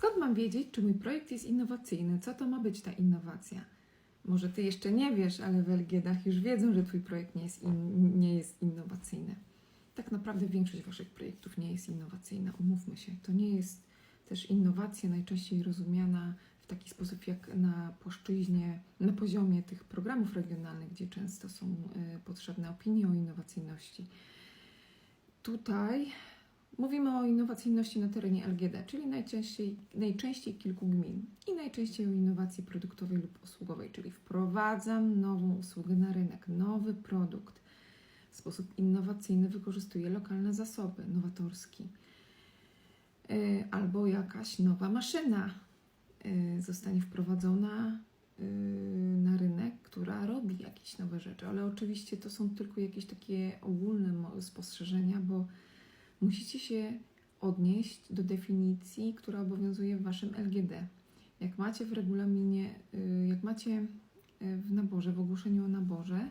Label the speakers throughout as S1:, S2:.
S1: Skąd mam wiedzieć, czy mój projekt jest innowacyjny? Co to ma być ta innowacja? Może ty jeszcze nie wiesz, ale w LGD już wiedzą, że twój projekt nie jest, in, nie jest innowacyjny. Tak naprawdę większość waszych projektów nie jest innowacyjna, umówmy się. To nie jest też innowacja najczęściej rozumiana w taki sposób jak na płaszczyźnie, na poziomie tych programów regionalnych, gdzie często są y, potrzebne opinie o innowacyjności. Tutaj mówimy o innowacyjności na terenie LGD, czyli najczęściej, najczęściej kilku gmin i najczęściej o innowacji produktowej lub usługowej, czyli wprowadzam nową usługę na rynek, nowy produkt. W sposób innowacyjny wykorzystuję lokalne zasoby, nowatorski. Y, Albo jakaś nowa maszyna y, zostanie wprowadzona y, na rynek, która robi jakieś nowe rzeczy. Ale oczywiście to są tylko jakieś takie ogólne spostrzeżenia, bo musicie się odnieść do definicji, która obowiązuje w waszym LGD. Jak macie w regulaminie, y, jak macie y, w naborze, w ogłoszeniu o naborze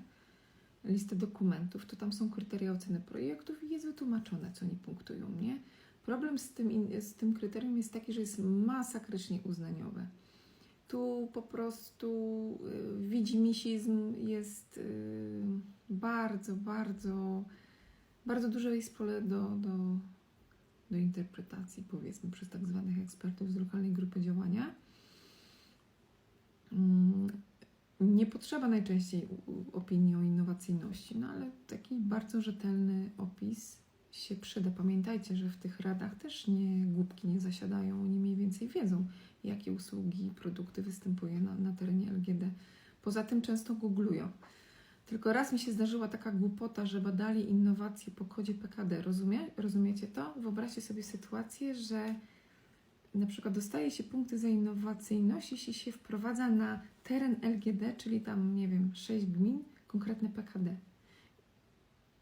S1: listę dokumentów, to tam są kryteria oceny projektów i jest wytłumaczone, co oni punktują, nie? Problem z tym, z tym kryterium jest taki, że jest masakrycznie uznaniowe. Tu po prostu y, widzimisizm jest bardzo, bardzo, bardzo duże jest pole do, do, do interpretacji, powiedzmy, przez tak zwanych ekspertów z lokalnej grupy działania. Mm, Nie potrzeba najczęściej opinii o innowacyjności, no ale taki bardzo rzetelny opis się przyda. Pamiętajcie, że w tych radach też nie głupki nie zasiadają, oni mniej więcej wiedzą, jakie usługi produkty występują na, na terenie LGD. Poza tym często googlują. Tylko raz mi się zdarzyła taka głupota, że badali innowacje po kodzie PKD. Rozumie? Rozumiecie to? Wyobraźcie sobie sytuację, że na przykład dostaje się punkty za innowacyjność, jeśli się wprowadza na teren LGD, czyli tam, nie wiem, 6 gmin, konkretne PKD.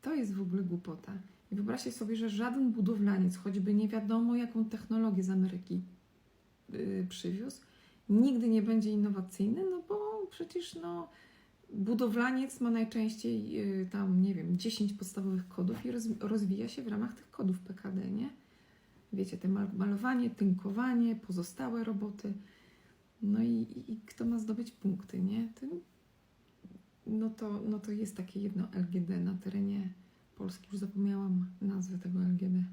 S1: To jest w ogóle głupota. I wyobraźcie sobie, że żaden budowlaniec, choćby nie wiadomo jaką technologię z Ameryki yy, przywiózł, nigdy nie będzie innowacyjny, no bo przecież no, budowlaniec ma najczęściej yy, tam, nie wiem, 10 podstawowych kodów i roz, rozwija się w ramach tych kodów PKD, nie? Wiecie, te mal- malowanie, tynkowanie, pozostałe roboty. No i, i, i kto ma zdobyć punkty, nie? To, no, to, no to jest takie jedno LGD na terenie Polski. Już zapomniałam nazwę tego LGD.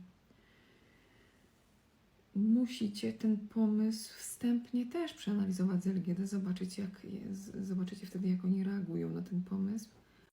S1: Musicie ten pomysł wstępnie też przeanalizować z LGD, zobaczyć jak jest, zobaczycie wtedy, jak oni reagują na ten pomysł.